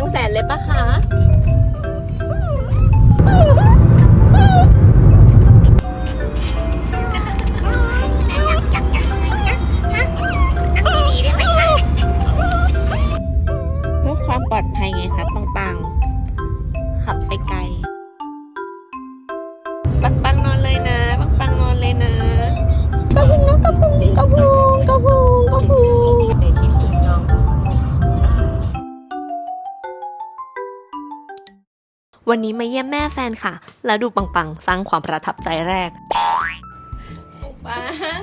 างแสนเลยปะคะ วันนี้มาเยี่ยมแม่แฟนค่ะ แล้วดูปังๆ สร้างความประทับใจแรก ปัง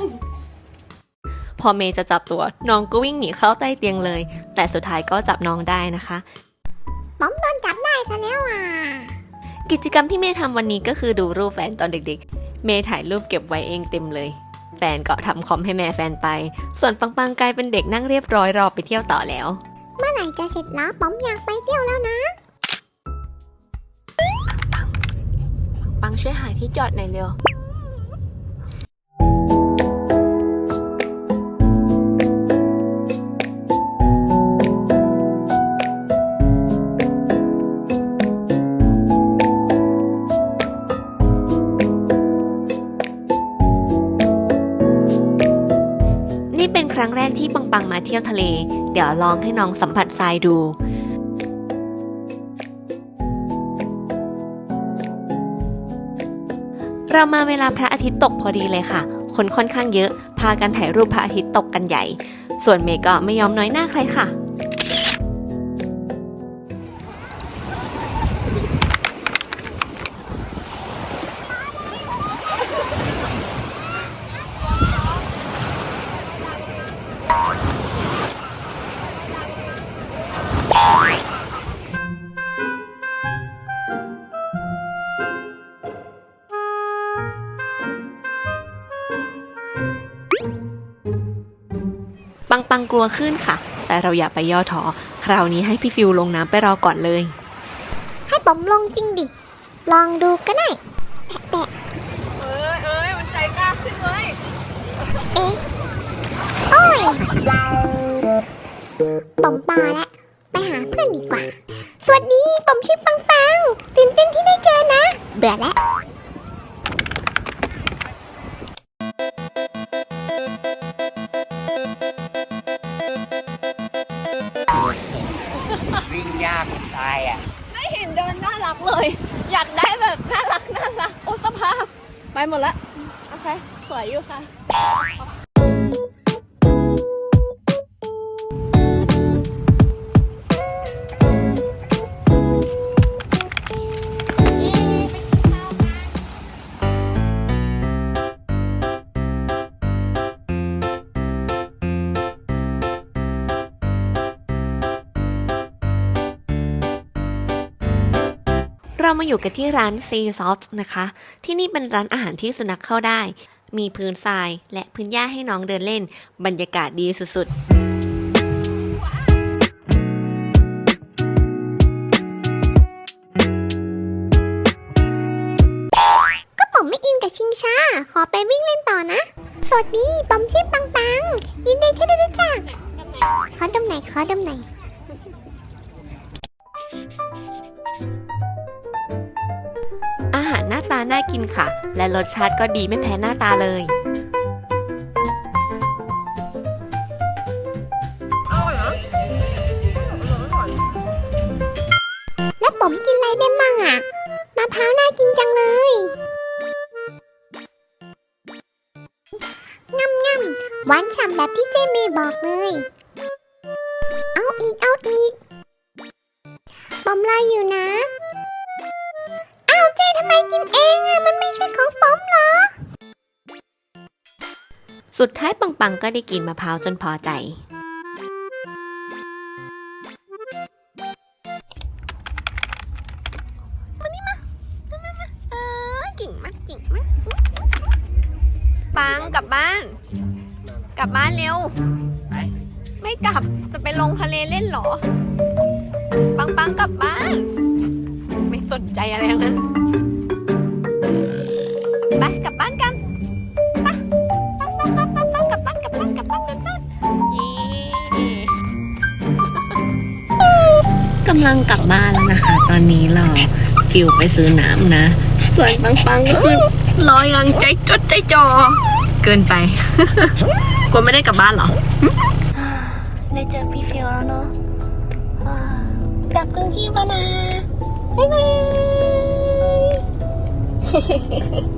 พอเมย์จะจับตัว น้องก็วิ่งหนีเข้าใต้เตียงเลย แต่สุดท้ายก็จับน้องได้นะคะป๋อมโดนจับได้ซะแล้วอะ กิจกรรมที่เมย์ทำวันนี้ก็คือดูรูปแฟนตอนเด็กๆ เมย์ถ่ายรูปเก็บไว้เองเต็มเลย แฟนก็ทำคอมให้แม่แฟนไป ส่วนปังๆกลายเป็นเด็กนั่งเรียบร้อยรอไปเที่ยวต่อแล้ว เมื่อไหร่จะเสร็จแล้วป๋อมอยากไปเที่ยว ที่จอดหน่อยเร็วนี่เป็นครั้งแรกที่ปังๆมาเที่ยวทะเล เดี๋ยวลองให้น้องสัมผัสทรายดู เรามาเวลาพระอาทิตย์ตกพอดีเลยค่ะ คนค่อนข้างเยอะ พากันถ่ายรูปพระอาทิตย์ตกกันใหญ่ ส่วนเมย์ก็ไม่ยอมน้อยหน้าใครค่ะ ปังปังกลัวขึ้นค่ะ แต่เราอย่าไปย่อท้อคราวนี้ให้พี่ฟิวลงน้ำไปรอก่อนเลย ให้ป๋อมลงจริงดิ ลองดูก็ได้แปะเอ้ยเอ้ยมันใจกล้าขึ้นเลยๆเอ๊ะโอ้ยป๋อมปาละไปหาเพื่อนดีกว่า สวัสดีป๋อมชื่อฟังฟังตื่นเต้นที่ได้เจอนะ เบื่อแล้ววิ่ อยากได้แบบน่ารักน่ารักโอ้สภาพ ไปหมดละโอเคสวยอยู่ค่ะ เรามาอยู่กันที่ร้าน Sea Salt นะคะ ที่นี่เป็นร้านอาหารที่สุนัขเข้าได้ มีพื้นทรายและพื้นหญ้าให้น้องเดินเล่น บรรยากาศดีสุดก็ป๋อมไม่อินกับชิงช้า ขอไปวิ่งเล่นต่อนะ สวัสดีป๋อมชื่อปังปัง ยินดีที่ได้รู้จัก ขอดมไหนขอดมไหน น้าตาน่ากินค่ะ และรสชาติก็ดีไม่แพ้หน้าตาเลยแล้วป๋อมกินอะไรได้มั่งอะมะพร้าวน่ากินจังเลยงำงำหวานฉ่ำแบบที่เจเมย์บอกเลย สุดท้ายปังๆก็ได้กินมะพร้าวจนพอใจเออเก่งมากเก่งมากปังกลับบ้าน กลับบ้านเร็วไปไม่กลับจะไปลงทะเลเล่นเหรอ ปังปังกลับบ้าน ไม่สนใจอะไรทั้งนั้น ลังกลับบ้านแล้วนะคะ ตอนนี้เราฟิวไปซื้อน้ำนะ ส่วนปังปังก็คือรอยังใจจดใจจ่อเกินไป กลัวไม่ได้กลับบ้านหรอ ได้เจอพี่ฟิวแล้วเนาะกลับกรุงเทพแล้วนะ บ๊ายบาย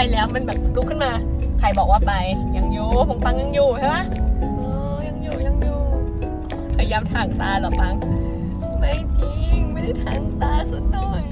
ไปแล้วมันแบบลุกขึ้นมา ใครบอกว่าไป ยังอยู่ปังปังยังอยู่ใช่ปะเออยังอยู่ยังอยู่พยายามทางตาเหรอปัง ไม่จริง ไม่ได้ทางตาสักหน่อย